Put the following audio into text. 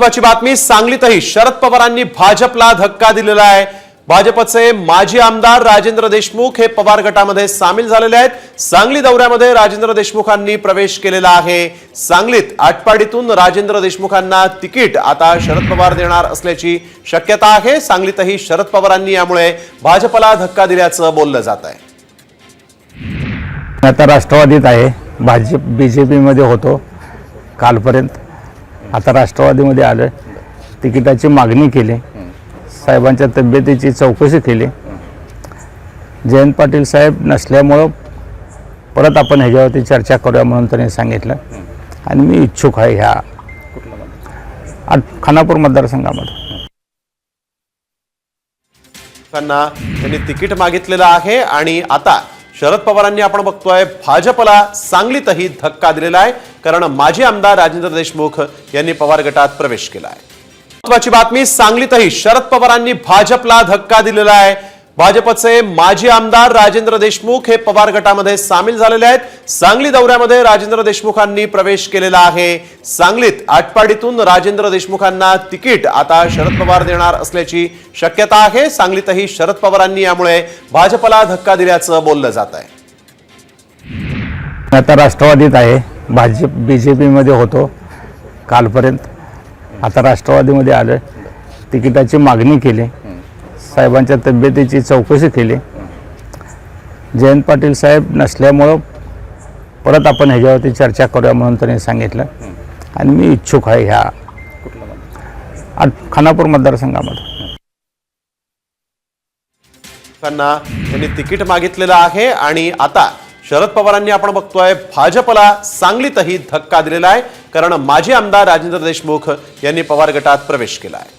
महत्वाची बातमी सांगलीतही शरद पवारांनी भाजपला धक्का दिलेला आहे. भाजपचे माजी आमदार राजेंद्र देशमुख हे पवार गटामध्ये सामील झालेले आहेत. सांगली दौऱ्यामध्ये राजेंद्र देशमुखांनी प्रवेश केलेला आहे. सांगलीत आटपाडीतून राजेंद्र देशमुखांना तिकीट आता शरद पवार देणार असल्याची शक्यता आहे. सांगलीतही शरद पवारांनी यामुळे भाजपला धक्का दिल्याचं बोललं जात आहे. आता राष्ट्रवादीत आहे. भाजप बी जे पीमध्ये होतो. कालपर्यंत आता राष्ट्रवादीमध्ये आलं तिकिटाची मागणी केली साहेबांच्या तब्येतीची चौकशी केली. जयंत पाटील साहेब नसल्यामुळं परत आपण ह्याच्यावरती चर्चा करूया म्हणून त्यांनी सांगितलं. आणि मी इच्छुक आहे ह्या खानापूर मतदारसंघामध्ये. त्यांना त्यांनी तिकीट मागितलेलं आहे आणि आता शरद पवारांनी आपण बघतोय भाजपला सांगलीतही धक्का दिलेला आहे. कारण माजी आमदार राजेंद्र देशमुख यांनी पवार गटात प्रवेश केला आहे महत्वाची बातमी सांगलीतही शरद पवारांनी भाजपला धक्का दिलेला आहे. भाजपचे माजी आमदार राजेंद्र देशमुख हे पवार गटामध्ये सामील झालेले आहेत. सांगली दौऱ्यामध्ये राजेंद्र देशमुखांनी प्रवेश केलेला आहे. सांगलीत आटपाडीतून राजेंद्र देशमुखांना तिकीट आता शरद पवार देणार असल्याची शक्यता आहे. सांगलीतही शरद पवारांनी यामुळे भाजपला धक्का दिल्याचं बोललं जात आहे. आता राष्ट्रवादीत आहे. भाजप बी जे पीमध्ये होतो कालपर्यंत. आता राष्ट्रवादीमध्ये आलं तिकिटाची मागणी केली. साहेबांच्या तब्येतीची चौकशी केली. जयंत पाटील साहेब नसल्यामुळं परत आपण ह्याच्यावरती चर्चा करूया म्हणून त्यांनी सांगितलं. आणि मी इच्छुक आहे ह्या खानापूर मतदारसंघामध्ये. त्यांना त्यांनी तिकीट मागितलेलं आहे आणि आता शरद पवारांनी आपण बघतोय भाजपला सांगलीतही धक्का दिलेला आहे. कारण माजी आमदार राजेंद्र देशमुख यांनी पवार गटात प्रवेश केला आहे